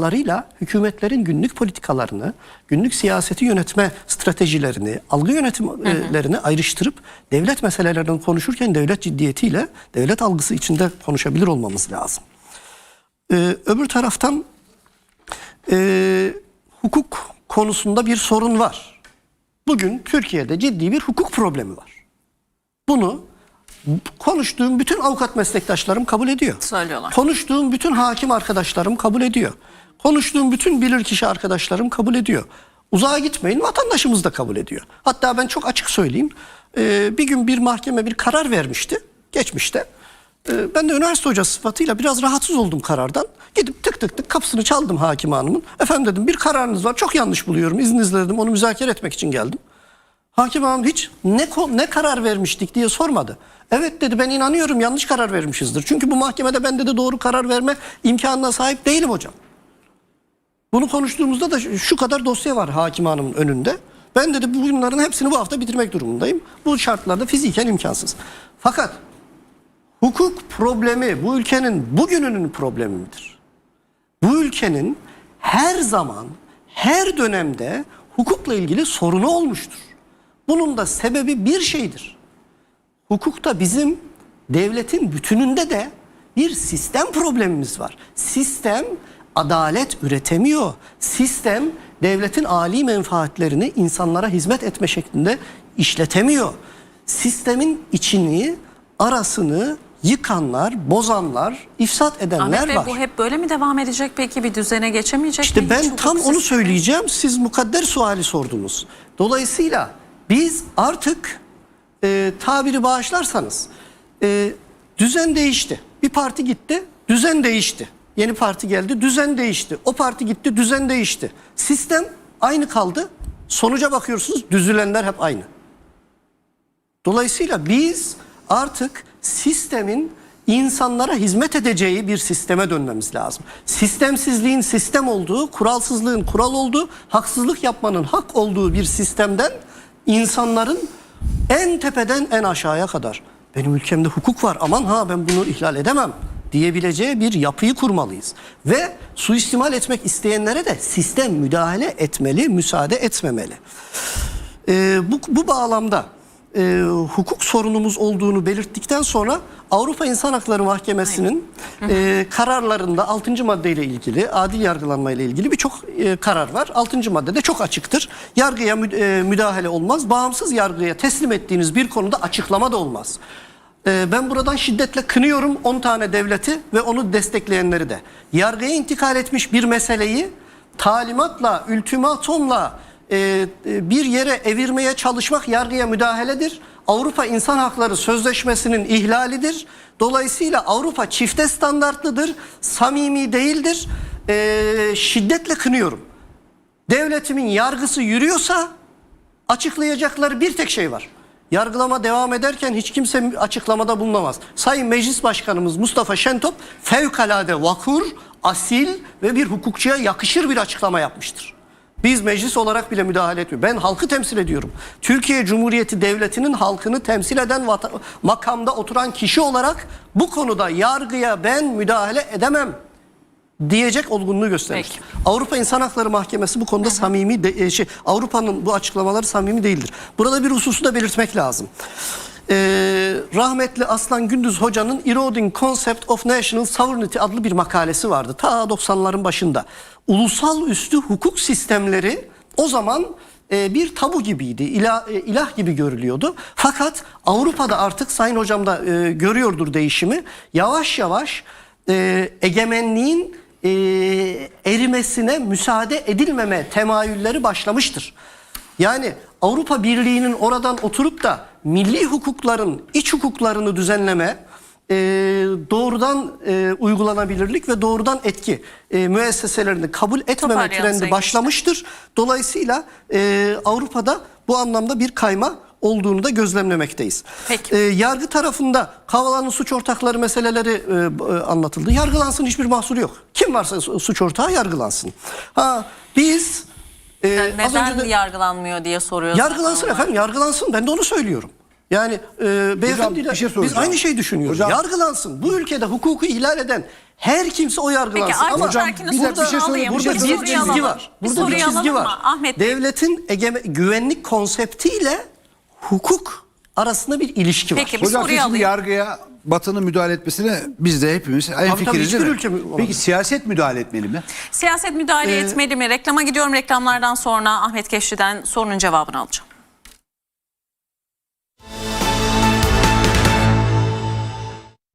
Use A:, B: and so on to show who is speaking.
A: larıyla hükümetlerin günlük politikalarını, günlük siyaseti yönetme stratejilerini, algı yönetimlerini ayrıştırıp devlet meselelerini konuşurken devlet ciddiyetiyle, devlet algısı içinde konuşabilir olmamız lazım. Ee, öbür taraftan e, hukuk konusunda bir sorun var. Bugün Türkiye'de ciddi bir hukuk problemi var. Bunu konuştuğum bütün avukat meslektaşlarım kabul ediyor.
B: Söylüyorlar.
A: Konuştuğum bütün hakim arkadaşlarım kabul ediyor. Konuştuğum bütün bilirkişi arkadaşlarım kabul ediyor. Uzağa gitmeyin vatandaşımız da kabul ediyor. Hatta ben çok açık söyleyeyim. Ee, bir gün bir mahkeme bir karar vermişti geçmişte. Ee, ben de üniversite hocası sıfatıyla biraz rahatsız oldum karardan. Gidip tık tık tık kapısını çaldım hakim hanımın. Efendim dedim bir kararınız var çok yanlış buluyorum izninizle dedim onu müzakere etmek için geldim. Hakim hanım hiç ne ne karar vermiştik diye sormadı. Evet dedi ben inanıyorum yanlış karar vermişizdir. Çünkü bu mahkemede ben de doğru karar verme imkanına sahip değilim hocam. Bunu konuştuğumuzda da şu- kadar dosya var hakim hanımın önünde. Ben dedi bunların hepsini bu hafta bitirmek durumundayım. Bu şartlarda fiziken imkansız. Fakat hukuk problemi bu ülkenin bugününün problemi midir? Bu ülkenin her zaman, her dönemde hukukla ilgili sorunu olmuştur. Bunun da sebebi bir şeydir. Hukukta bizim devletin bütününde de bir sistem problemimiz var. Sistem adalet üretemiyor. Sistem devletin âli menfaatlerini insanlara hizmet etme şeklinde işletemiyor. Sistemin içini, arasını yıkanlar, bozanlar, ifsat edenler
B: Ahmet Bey
A: var.
B: bu hep böyle mi devam edecek peki bir düzene geçemeyecek mi?
A: İşte
B: hiç
A: ben
B: hukuk
A: tam onu söyleyeceğim. Siz mukadder suali sordunuz. Dolayısıyla biz artık e, tabiri bağışlarsanız e, düzen değişti. Bir parti gitti, düzen değişti. Yeni parti geldi, düzen değişti. O parti gitti, düzen değişti. Sistem aynı kaldı. Sonuca bakıyorsunuz düzülenler hep aynı. Dolayısıyla biz artık sistemin insanlara hizmet edeceği bir sisteme dönmemiz lazım. Sistemsizliğin sistem olduğu, kuralsızlığın kural olduğu, haksızlık yapmanın hak olduğu bir sistemden insanların en tepeden en aşağıya kadar benim ülkemde hukuk var aman ha ben bunu ihlal edemem diyebileceği bir yapıyı kurmalıyız. Ve suistimal etmek isteyenlere de sistem müdahale etmeli, müsaade etmemeli. Ee, bu, bu bağlamda e, hukuk sorunumuz olduğunu belirttikten sonra Avrupa İnsan Hakları Mahkemesi'nin e, kararlarında 6. maddeyle ilgili, adil yargılanma ile ilgili birçok e, karar var. 6. maddede çok açıktır. Yargıya e, müdahale olmaz. Bağımsız yargıya teslim ettiğiniz bir konuda açıklama da olmaz. E, ben buradan şiddetle kınıyorum 10 tane devleti ve onu destekleyenleri de. Yargıya intikal etmiş bir meseleyi talimatla, ultimatomla e, e, bir yere evirmeye çalışmak yargıya müdahaledir. Avrupa İnsan Hakları Sözleşmesi'nin ihlalidir. Dolayısıyla Avrupa çifte standartlıdır, samimi değildir. E, şiddetle kınıyorum. Devletimin yargısı yürüyorsa açıklayacakları bir tek şey var. Yargılama devam ederken hiç kimse açıklamada bulunamaz. Sayın Meclis Başkanımız Mustafa Şentop fevkalade vakur, asil ve bir hukukçuya yakışır bir açıklama yapmıştır. Biz meclis olarak bile müdahale etmiyor. Ben halkı temsil ediyorum. Türkiye Cumhuriyeti Devleti'nin halkını temsil eden makamda oturan kişi olarak bu konuda yargıya ben müdahale edemem diyecek olgunluğu gösterir.
B: Peki.
A: Avrupa İnsan Hakları Mahkemesi bu konuda samimi de, e, şey Avrupa'nın bu açıklamaları samimi değildir. Burada bir hususu da belirtmek lazım. Ee, rahmetli Aslan Gündüz Hoca'nın Eroding Concept of National Sovereignty adlı bir makalesi vardı. Ta 90'ların başında. Ulusal üstü hukuk sistemleri o zaman e, bir tabu gibiydi. ilah, e, ilah gibi görülüyordu. Fakat Avrupa'da artık Sayın Hocam da e, görüyordur değişimi. Yavaş yavaş e, egemenliğin e, erimesine müsaade edilmeme temayülleri başlamıştır. Yani Avrupa Birliği'nin oradan oturup da milli hukukların iç hukuklarını düzenleme, e, doğrudan e, uygulanabilirlik ve doğrudan etki e, müesseselerini kabul etmeme trendi başlamıştır. Dolayısıyla e, Avrupa'da bu anlamda bir kayma olduğunu da gözlemlemekteyiz.
B: Peki.
A: E, yargı tarafında Kavala'nın suç ortakları meseleleri e, e, anlatıldı. Yargılansın hiçbir mahsuru yok. Kim varsa su- suç ortağı yargılansın. Ha biz e,
B: Yani
A: az
B: neden
A: önce de-
B: yargılanmıyor diye soruyor.
A: yargılansın efendim yargılansın ben de onu söylüyorum. Yani e, beyefendiyle
C: bir şey
A: biz
C: soracağım.
A: aynı şeyi düşünüyoruz.
C: Hocam-
A: Yargılansın. Bu ülkede hukuku ihlal eden Her kimse o yargılansın.
B: Peki
A: Ama
B: Aytun Erkin'in
C: bir dakika, bir şey sorayım,
A: Burada
C: Bir şey
A: bir çizgi
B: alalım.
A: var.
B: Bir
A: Burada bir
B: soruyu
A: çizgi var.
B: mı?
A: Devletin egeme, güvenlik konseptiyle hukuk arasında bir ilişki var.
B: Peki bir
C: Hocam
B: soruyu
C: şimdi
B: alayım.
C: yargıya Batı'nın müdahale etmesine biz de hepimiz en
A: tabii,
C: fikiriz
A: hiçbir
C: değil mi?
A: ülke mi-
C: Peki siyaset müdahale etmeli mi?
B: Siyaset müdahale
A: Ee,
B: etmeli mi? Reklama gidiyorum reklamlardan sonra Ahmet Keşri'den sorunun cevabını alacağım.